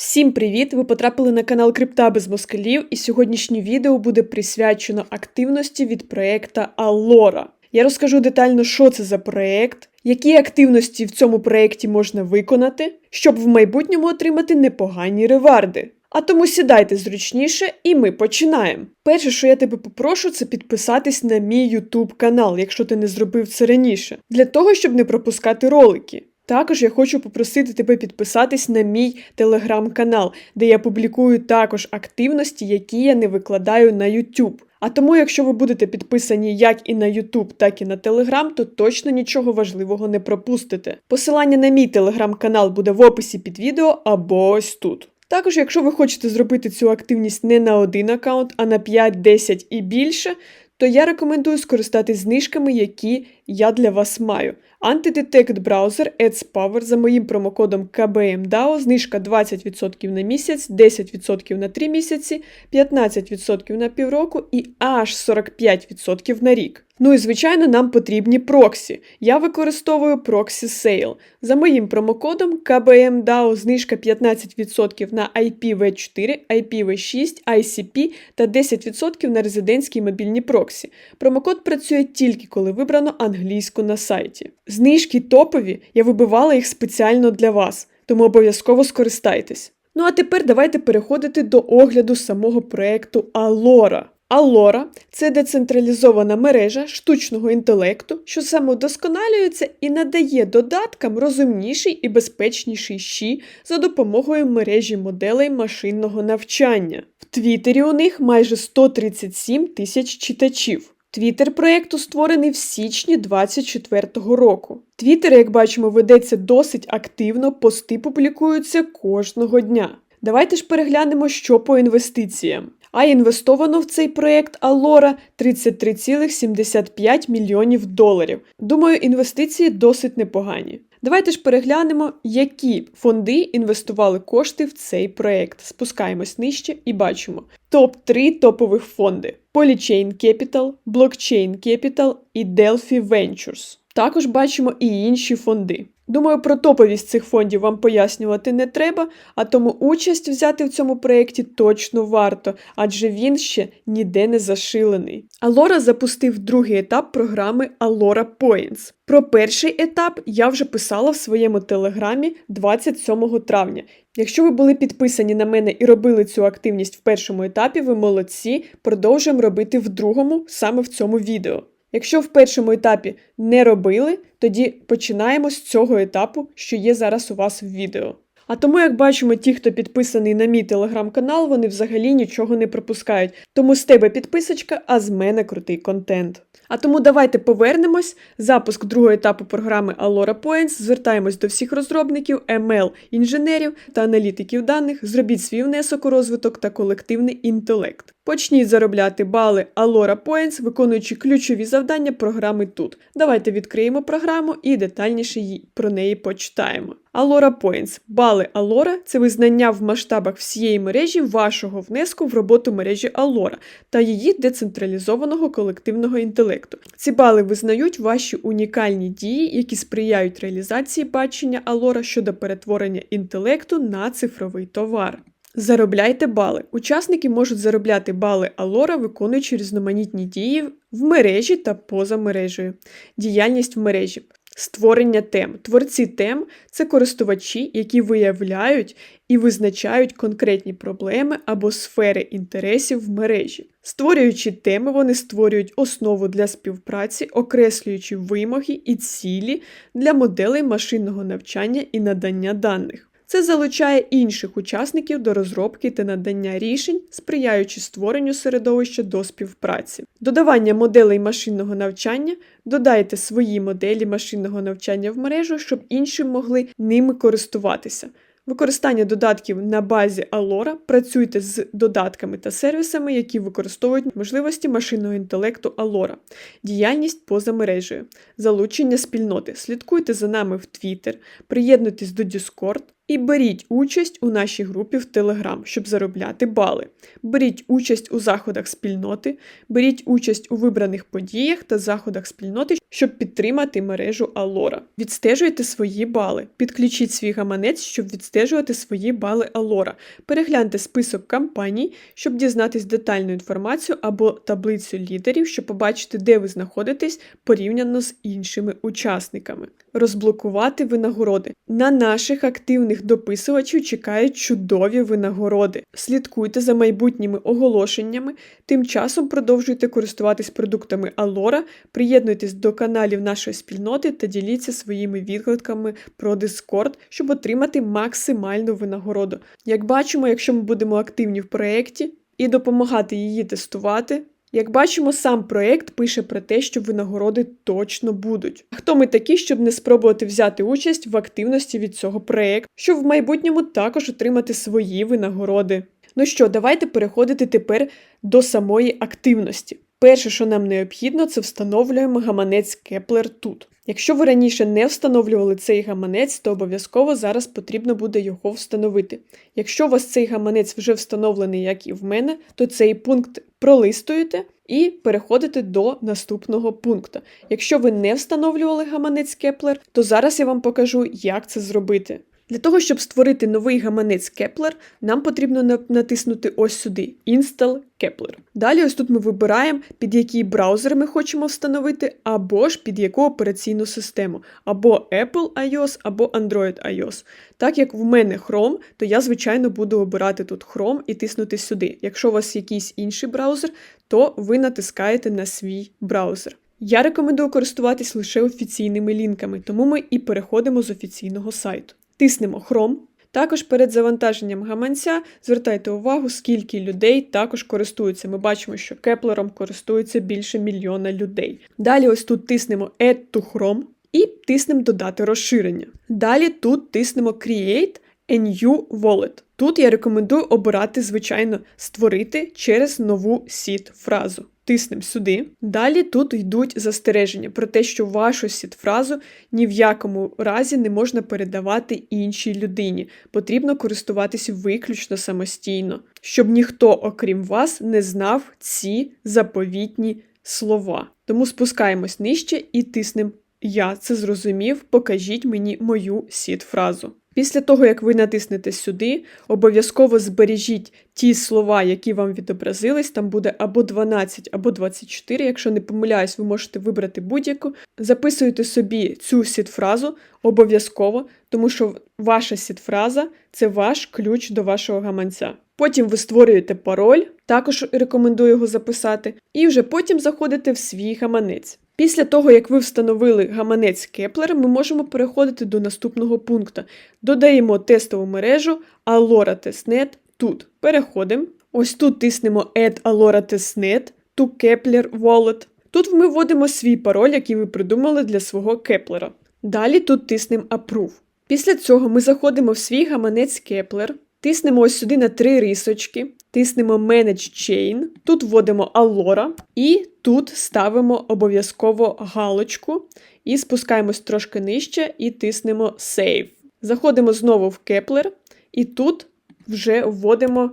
Всім привіт! Ви потрапили на канал Крипта без москалів, і сьогоднішнє відео буде присвячено активності від проєкта Allora. Я розкажу детально, що це за проєкт, які активності в цьому проєкті можна виконати, щоб в майбутньому отримати непогані реварди. А тому сідайте зручніше, і ми починаємо. Перше, що я тебе попрошу, це підписатись на мій YouTube канал, якщо ти не зробив це раніше, для того, щоб не пропускати ролики. Також я хочу попросити тебе підписатись на мій телеграм-канал, де я публікую також активності, які я не викладаю на YouTube. А тому, якщо ви будете підписані як і на YouTube, так і на Telegram, то точно нічого важливого не пропустите. Посилання на мій телеграм-канал буде в описі під відео або ось тут. Також, якщо ви хочете зробити цю активність не на один аккаунт, а на 5, 10 і більше, то я рекомендую скористатись знижками, які я для вас маю. Антидетект браузер AdsPower за моїм промокодом KBMDAO знижка 20% на місяць, 10% на 3 місяці, 15% на півроку і аж 45% на рік. Ну і звичайно, нам потрібні проксі. Я використовую Proxy Sale. За моїм промокодом KBMDAO знижка 15% на IPv4, IPv6, ICP та 10% на резидентські мобільні проксі. Промокод працює тільки коли вибрано англійську на сайті. Знижки топові, я вибивала їх спеціально для вас, тому обов'язково скористайтесь. Ну а тепер давайте переходити до огляду самого проекту Allora. Allora – це децентралізована мережа штучного інтелекту, що самовдосконалюється і надає додаткам розумніший і безпечніший щі за допомогою мережі моделей машинного навчання. В Твіттері у них майже 137 тисяч читачів. Твіттер проєкту створений в січні 2024 року. Твіттер, як бачимо, ведеться досить активно, пости публікуються кожного дня. Давайте ж переглянемо, що по інвестиціям. А інвестовано в цей проєкт Allora 33,75 мільйонів доларів. Думаю, інвестиції досить непогані. Давайте ж переглянемо, які фонди інвестували кошти в цей проєкт. Спускаємось нижче і бачимо топ-3 топових фонди: Polychain Capital, Blockchain Capital і Delphi Ventures. Також бачимо і інші фонди. Думаю, про топовість цих фондів вам пояснювати не треба, а тому участь взяти в цьому проєкті точно варто, адже він ще ніде не зашилений. Allora запустив другий етап програми Allora Points. Про перший етап я вже писала в своєму телеграмі 27 травня. Якщо ви були підписані на мене і робили цю активність в першому етапі, ви молодці, продовжуємо робити в другому саме в цьому відео. Якщо в першому етапі не робили, тоді починаємо з цього етапу, що є зараз у вас в відео. А тому, як бачимо, ті, хто підписаний на мій телеграм-канал, вони взагалі нічого не пропускають. Тому з тебе підписочка, а з мене крутий контент. А тому давайте повернемось. Запуск другого етапу програми Allora Points. Звертаємось до всіх розробників, ML інженерів та аналітиків даних. Зробіть свій внесок у розвиток та колективний інтелект. Почніть заробляти бали Allora Points, виконуючи ключові завдання програми тут. Давайте відкриємо програму і детальніше про неї почитаємо. Allora Points. Бали Allora – це визнання в масштабах всієї мережі вашого внеску в роботу мережі Allora та її децентралізованого колективного інтелекту. Ці бали визнають ваші унікальні дії, які сприяють реалізації бачення Allora щодо перетворення інтелекту на цифровий товар. Заробляйте бали. Учасники можуть заробляти бали Allora, виконуючи різноманітні дії в мережі та поза мережею. Діяльність в мережі. Створення тем. Творці тем це користувачі, які виявляють і визначають конкретні проблеми або сфери інтересів в мережі. Створюючи теми, вони створюють основу для співпраці, окреслюючи вимоги і цілі для моделей машинного навчання і надання даних. Це залучає інших учасників до розробки та надання рішень, сприяючи створенню середовища до співпраці. Додавання моделей машинного навчання додайте свої моделі машинного навчання в мережу, щоб інші могли ними користуватися. Використання додатків на базі Allora. Працюйте з додатками та сервісами, які використовують можливості машинного інтелекту Allora. Діяльність поза мережею, залучення спільноти. Слідкуйте за нами в Twitter, приєднуйтесь до Discord і беріть участь у нашій групі в Телеграм, щоб заробляти бали. Беріть участь у заходах спільноти, беріть участь у вибраних подіях та заходах спільноти, щоб підтримати мережу Алора. Відстежуйте свої бали. Підключіть свій гаманець, щоб відстежувати свої бали Алора. Перегляньте список кампаній, щоб дізнатись детальну інформацію або таблицю лідерів, щоб побачити, де ви знаходитесь порівняно з іншими учасниками. Розблокувати винагороди. На наших активних дописувачів чекають чудові винагороди. Слідкуйте за майбутніми оголошеннями, тим часом продовжуйте користуватись продуктами Алора, приєднуйтесь до каналів нашої спільноти та діліться своїми відгуками про Discord, щоб отримати максимальну винагороду. Як бачимо, якщо ми будемо активні в проєкті і допомагати її тестувати. Як бачимо, сам проєкт пише про те, що винагороди точно будуть. А хто ми такі, щоб не спробувати взяти участь в активності від цього проєкту, щоб в майбутньому також отримати свої винагороди? Ну що, давайте переходити тепер до самої активності. Перше, що нам необхідно, це встановлюємо гаманець Кеплер тут. Якщо ви раніше не встановлювали цей гаманець, то обов'язково зараз потрібно буде його встановити. Якщо у вас цей гаманець вже встановлений, як і в мене, то цей пункт пролистуєте і переходите до наступного пункту. Якщо ви не встановлювали гаманець Кеплер, то зараз я вам покажу, як це зробити. Для того, щоб створити новий гаманець Kepler, нам потрібно натиснути ось сюди Install Kepler. Далі, ось тут ми вибираємо, під який браузер ми хочемо встановити, або ж під яку операційну систему, або Apple iOS, або Android iOS. Так як в мене Chrome, то я, звичайно, буду обирати тут Chrome і тиснути сюди. Якщо у вас якийсь інший браузер, то ви натискаєте на свій браузер. Я рекомендую користуватись лише офіційними лінками, тому ми і переходимо з офіційного сайту. Тиснемо Chrome. Також перед завантаженням гаманця звертайте увагу, скільки людей також користуються. Ми бачимо, що кеплером користується більше мільйона людей. Далі, ось тут тиснемо Add to Chrome і тиснемо Додати розширення. Далі тут тиснемо Create a new wallet. Тут я рекомендую обирати, звичайно, створити через нову сіт фразу. Тиснемо сюди. Далі тут йдуть застереження про те, що вашу сіт-фразу ні в якому разі не можна передавати іншій людині. Потрібно користуватися виключно самостійно, щоб ніхто, окрім вас, не знав ці заповітні слова. Тому спускаємось нижче і тиснемо Я це зрозумів, покажіть мені мою сіт-фразу. Після того, як ви натиснете сюди, обов'язково збережіть ті слова, які вам відобразились. Там буде або 12, або 24. Якщо не помиляюсь, ви можете вибрати будь-яку. Записуйте собі цю сітфразу обов'язково, тому що ваша сітфраза це ваш ключ до вашого гаманця. Потім ви створюєте пароль, також рекомендую його записати, і вже потім заходите в свій гаманець. Після того, як ви встановили гаманець Кеплер, ми можемо переходити до наступного пункту. Додаємо тестову мережу Alora Testnet тут. Переходимо. Ось тут тиснемо Add Alora Testnet to Kepler Wallet. Тут ми вводимо свій пароль, який ви придумали для свого Кеплера. Далі тут тиснемо Approve. Після цього ми заходимо в свій гаманець Kepler, тиснемо ось сюди на три рисочки, тиснемо Manage Chain, тут вводимо Allora і тут ставимо обов'язково галочку і спускаємось трошки нижче і тиснемо Save. Заходимо знову в Kepler, і тут вже вводимо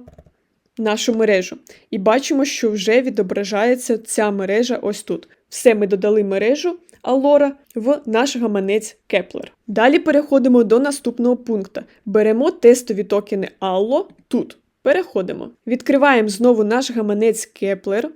нашу мережу. І бачимо, що вже відображається ця мережа ось тут. Все, ми додали мережу Allora в наш гаманець Kepler. Далі переходимо до наступного пункту. Беремо тестові токени Allo тут. Переходимо. Відкриваємо знову наш гаманець Kepler,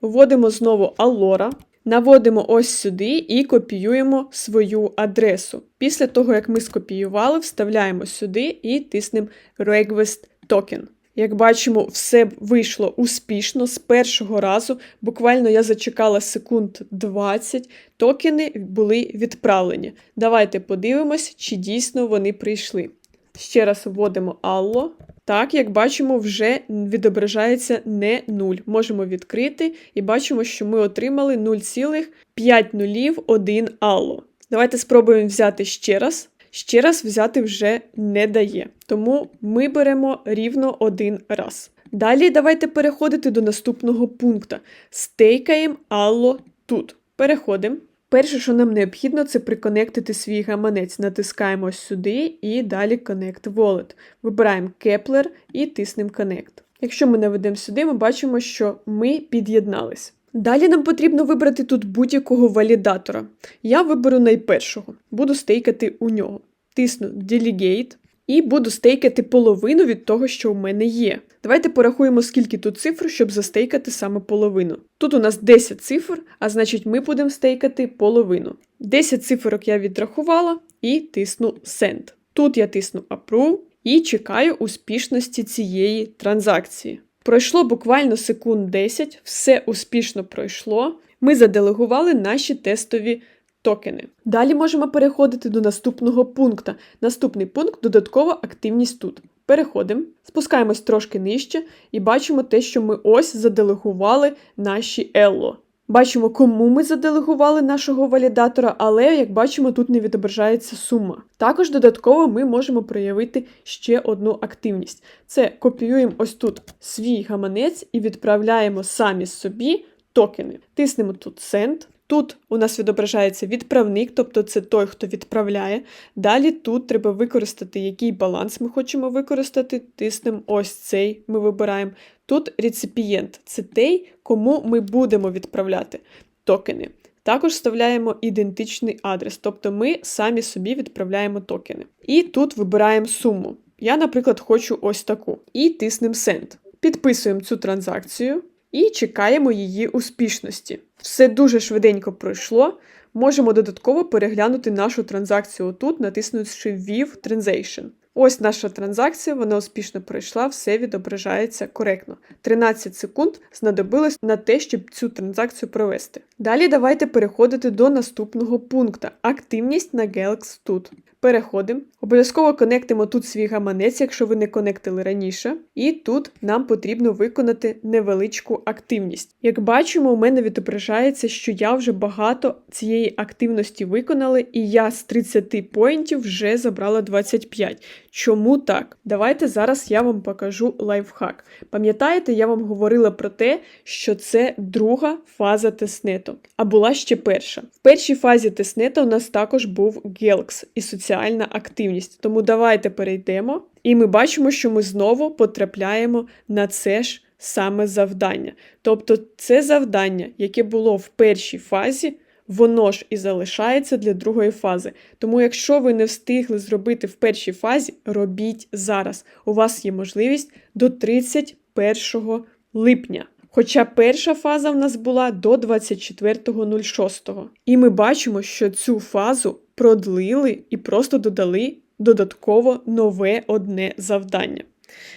вводимо знову Allora, наводимо ось сюди і копіюємо свою адресу. Після того, як ми скопіювали, вставляємо сюди і тиснемо Request Token. Як бачимо, все вийшло успішно з першого разу. Буквально я зачекала секунд 20, токени були відправлені. Давайте подивимось, чи дійсно вони прийшли. Ще раз вводимо Allo. Так, як бачимо, вже відображається не 0. Можемо відкрити і бачимо, що ми отримали 0,501 Allo. Давайте спробуємо взяти ще раз. Ще раз взяти вже не дає. Тому ми беремо рівно один раз. Далі давайте переходити до наступного пункту. Стейкаємо Allo тут. Переходимо. Перше, що нам необхідно, це приконектити свій гаманець. Натискаємо сюди і далі Connect Wallet. Вибираємо Kepler і тиснемо Connect. Якщо ми наведемо сюди, ми бачимо, що ми під'єднались. Далі нам потрібно вибрати тут будь-якого валідатора. Я виберу найпершого, буду стейкати у нього. Тисну Delegate і буду стейкати половину від того, що у мене є. Давайте порахуємо, скільки тут цифр, щоб застейкати саме половину. Тут у нас 10 цифр, а значить, ми будемо стейкати половину. 10 цифрок я відрахувала і тисну Send. Тут я тисну Approve і чекаю успішності цієї транзакції. Пройшло буквально секунд 10, все успішно пройшло. Ми заделегували наші тестові токени. Далі можемо переходити до наступного пункту. Наступний пункт додаткова активність тут. Переходимо, спускаємось трошки нижче і бачимо те, що ми ось заделегували наші Елло. Бачимо, кому ми заделегували нашого валідатора, але, як бачимо, тут не відображається сума. Також додатково ми можемо проявити ще одну активність. Це копіюємо ось тут свій гаманець і відправляємо самі собі токени. Тиснемо тут Send. Тут у нас відображається відправник, тобто це той, хто відправляє. Далі тут треба використати, який баланс ми хочемо використати. Тиснемо ось цей, ми вибираємо. Тут реципієнт це той, кому ми будемо відправляти токени. Також вставляємо ідентичний адрес, тобто ми самі собі відправляємо токени. І тут вибираємо суму. Я, наприклад, хочу ось таку. І тиснемо Send. Підписуємо цю транзакцію і чекаємо її успішності. Все дуже швиденько пройшло. Можемо додатково переглянути нашу транзакцію тут, натиснувши View Transaction. Ось наша транзакція, вона успішно пройшла, все відображається коректно. 13 секунд знадобилось на те, щоб цю транзакцію провести. Далі давайте переходити до наступного пункту активність на Galax тут. Переходимо. Обов'язково конектимо тут свій гаманець, якщо ви не конектили раніше. І тут нам потрібно виконати невеличку активність. Як бачимо, у мене відображається, що я вже багато цієї активності виконала, і я з 30 поінтів вже забрала 25. Чому так? Давайте зараз я вам покажу лайфхак. Пам'ятаєте, я вам говорила про те, що це друга фаза тестнету, а була ще перша. В першій фазі тестнету у нас також був Гелкс і соціальна активність. Тому давайте перейдемо, і ми бачимо, що ми знову потрапляємо на це ж саме завдання. Тобто, це завдання, яке було в першій фазі. Воно ж і залишається для другої фази. Тому, якщо ви не встигли зробити в першій фазі, робіть зараз. У вас є можливість до 31 липня. Хоча перша фаза в нас була до 24.06. І ми бачимо, що цю фазу продлили і просто додали додатково нове одне завдання.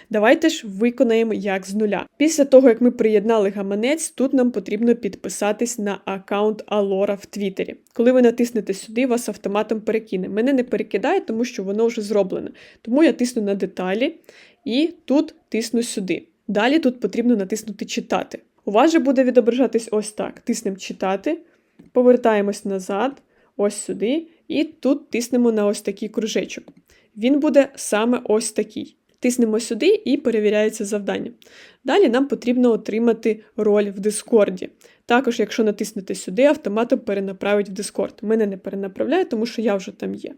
Давайте ж виконаємо як з нуля. Після того, як ми приєднали гаманець, тут нам потрібно підписатись на аккаунт Alora в Твіттері. Коли ви натиснете сюди, вас автоматом перекине. Мене не перекидає, тому що воно вже зроблене. Тому я тисну на деталі і тут тисну сюди. Далі тут потрібно натиснути Читати. У вас же буде відображатись ось так: тиснемо читати, повертаємось назад, ось сюди, і тут тиснемо на ось такий кружечок. Він буде саме ось такий. Тиснемо сюди і перевіряється завдання. Далі нам потрібно отримати роль в Дискорді. Також, якщо натиснути сюди, автоматом перенаправить в Discord. Мене не перенаправляє, тому що я вже там є.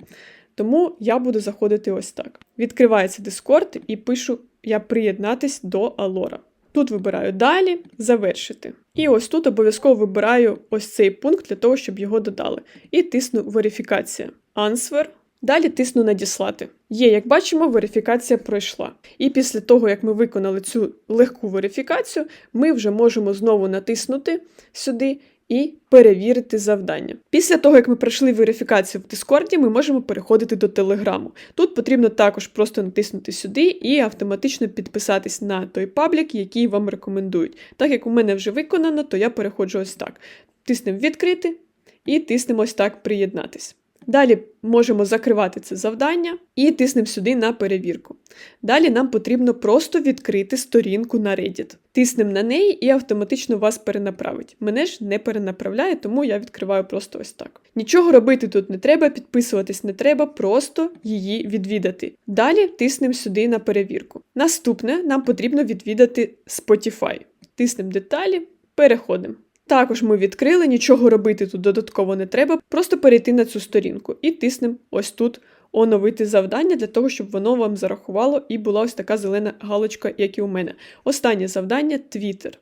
Тому я буду заходити ось так. Відкривається Discord і пишу я приєднатись до Алора. Тут вибираю далі, завершити. І ось тут обов'язково вибираю ось цей пункт для того, щоб його додали. І тисну верифікація. Answer. Далі тисну надіслати. Є, як бачимо, верифікація пройшла. І після того, як ми виконали цю легку верифікацію, ми вже можемо знову натиснути сюди і перевірити завдання. Після того, як ми пройшли верифікацію в Дискорді, ми можемо переходити до Телеграму. Тут потрібно також просто натиснути сюди і автоматично підписатись на той паблік, який вам рекомендують. Так як у мене вже виконано, то я переходжу ось так. Тиснемо відкрити і тиснемо ось так приєднатись. Далі можемо закривати це завдання і тиснемо сюди на перевірку. Далі нам потрібно просто відкрити сторінку на Reddit. Тиснемо на неї і автоматично вас перенаправить. Мене ж не перенаправляє, тому я відкриваю просто ось так. Нічого робити тут не треба, підписуватись не треба, просто її відвідати. Далі тиснемо сюди на перевірку. Наступне нам потрібно відвідати Spotify. Тиснемо деталі, переходимо. Також ми відкрили, нічого робити тут додатково не треба, просто перейти на цю сторінку і тиснемо ось тут оновити завдання для того, щоб воно вам зарахувало і була ось така зелена галочка, як і у мене. Останнє завдання Twitter.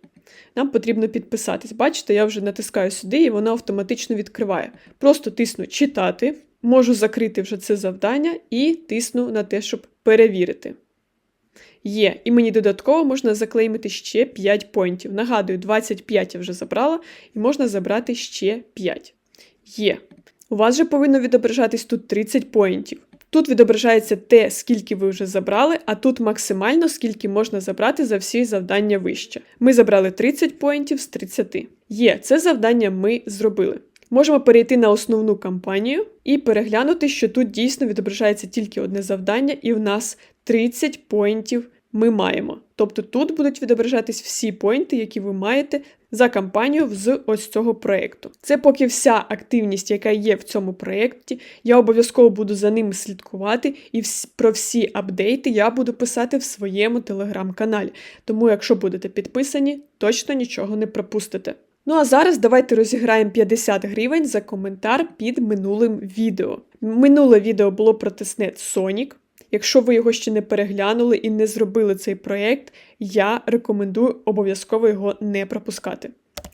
Нам потрібно підписатись. Бачите, я вже натискаю сюди, і воно автоматично відкриває. Просто тисну читати, можу закрити вже це завдання і тисну на те, щоб перевірити. Є, і мені додатково можна заклеймити ще 5 поінтів. Нагадую, 25 я вже забрала, і можна забрати ще 5. Є. У вас же повинно відображатись тут 30 поінтів. Тут відображається те, скільки ви вже забрали, а тут максимально скільки можна забрати за всі завдання вище. Ми забрали 30 поінтів з 30. Є, це завдання ми зробили. Можемо перейти на основну кампанію і переглянути, що тут дійсно відображається тільки одне завдання, і в нас 30 поінтів ми маємо. Тобто тут будуть відображатись всі поінти, які ви маєте за кампанію з ось цього проєкту. Це поки вся активність, яка є в цьому проєкті. Я обов'язково буду за ними слідкувати, і про всі апдейти я буду писати в своєму телеграм-каналі. Тому, якщо будете підписані, точно нічого не пропустите. Ну а зараз давайте розіграємо 50 гривень за коментар під минулим відео. Минуле відео було про тестнет Sonic. Якщо ви його ще не переглянули і не зробили цей проєкт, я рекомендую обов'язково його не пропускати.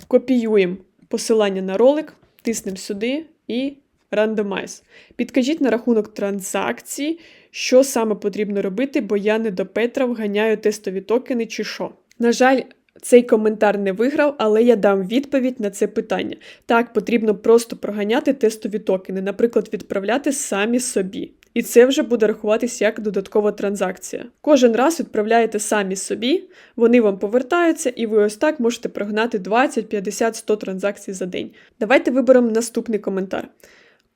Копіюємо посилання на ролик, тиснемо сюди і рандомайз. Підкажіть на рахунок транзакції, що саме потрібно робити, бо я не до Петра вганяю тестові токени чи що. На жаль, цей коментар не виграв, але я дам відповідь на це питання. Так, потрібно просто проганяти тестові токени, наприклад, відправляти самі собі. І це вже буде рахуватись як додаткова транзакція. Кожен раз відправляєте самі собі, вони вам повертаються, і ви ось так можете прогнати 20, 50, 100 транзакцій за день. Давайте виберемо наступний коментар.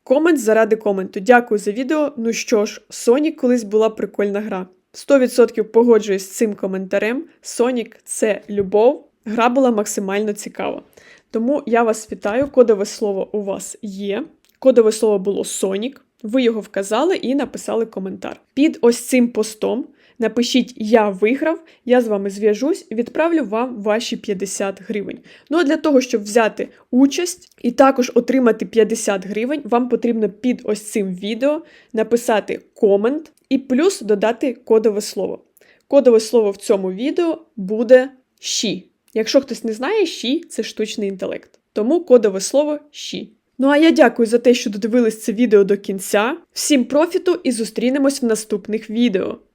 Комент заради коменту. Дякую за відео. Ну що ж, Sonic колись була прикольна гра. 100% погоджуюсь з цим коментарем. Sonic – це любов. Гра була максимально цікава. Тому я вас вітаю. Кодове слово у вас є. Кодове слово було Sonic. Ви його вказали і написали коментар. Під ось цим постом напишіть Я виграв, я з вами зв'яжусь і відправлю вам ваші 50 гривень. Ну а для того, щоб взяти участь і також отримати 50 гривень, вам потрібно під ось цим відео написати комент і плюс додати кодове слово. Кодове слово в цьому відео буде «щі». Якщо хтось не знає, «щі» – це штучний інтелект. Тому кодове слово «щі». Ну а я дякую за те, що додивились це відео до кінця. Всім профіту і зустрінемось в наступних відео.